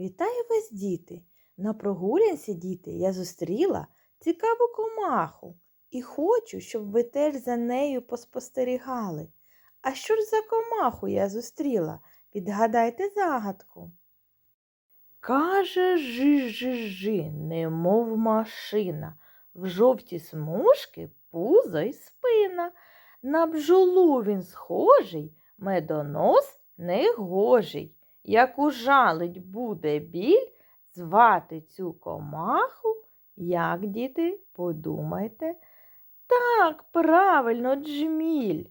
Вітаю вас, діти! На прогулянці, діти, я зустріла цікаву комаху і хочу, щоб ви теж за нею поспостерігали. А що ж за комаху я зустріла? Відгадайте загадку. Каже жи-жи-жи, немов машина, в жовті смужки пузо й спина. На бджолу він схожий, медонос негожий. Як ужалить буде біль, звати цю комаху, як діти, подумайте. Так, правильно, джміль.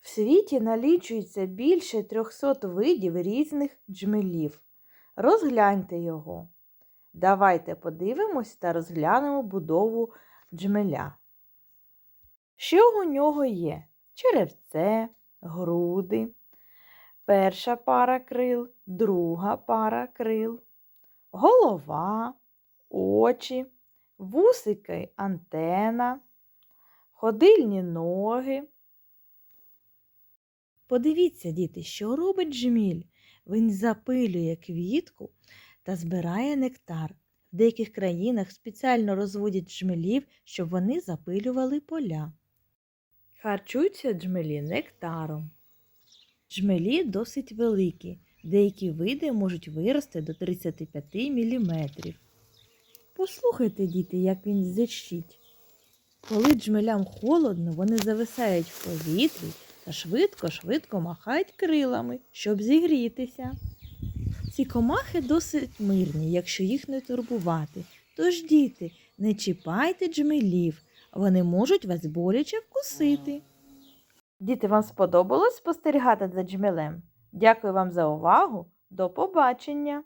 В світі налічується більше 300 видів різних джмелів. Розгляньте його. Давайте подивимось та розглянемо будову джмеля. Що у нього є? Черевце, груди, перша пара крил, друга пара крил, голова, очі, вусики, антена, ходильні ноги. Подивіться, діти, що робить джміль. Він запилює квітку та збирає нектар. В деяких країнах спеціально розводять джмелів, щоб вони запилювали поля. Харчуються джмелі нектаром. Джмелі досить великі, деякі види можуть вирости до 35 мм. Послухайте, діти, як він зищить. Коли джмелям холодно, вони зависають в повітрі та швидко-швидко махають крилами, щоб зігрітися. Ці комахи досить мирні, якщо їх не турбувати. Тож, діти, не чіпайте джмелів, вони можуть вас боляче вкусити. Діти, вам сподобалось спостерігати за джмелем? Дякую вам за увагу. До побачення!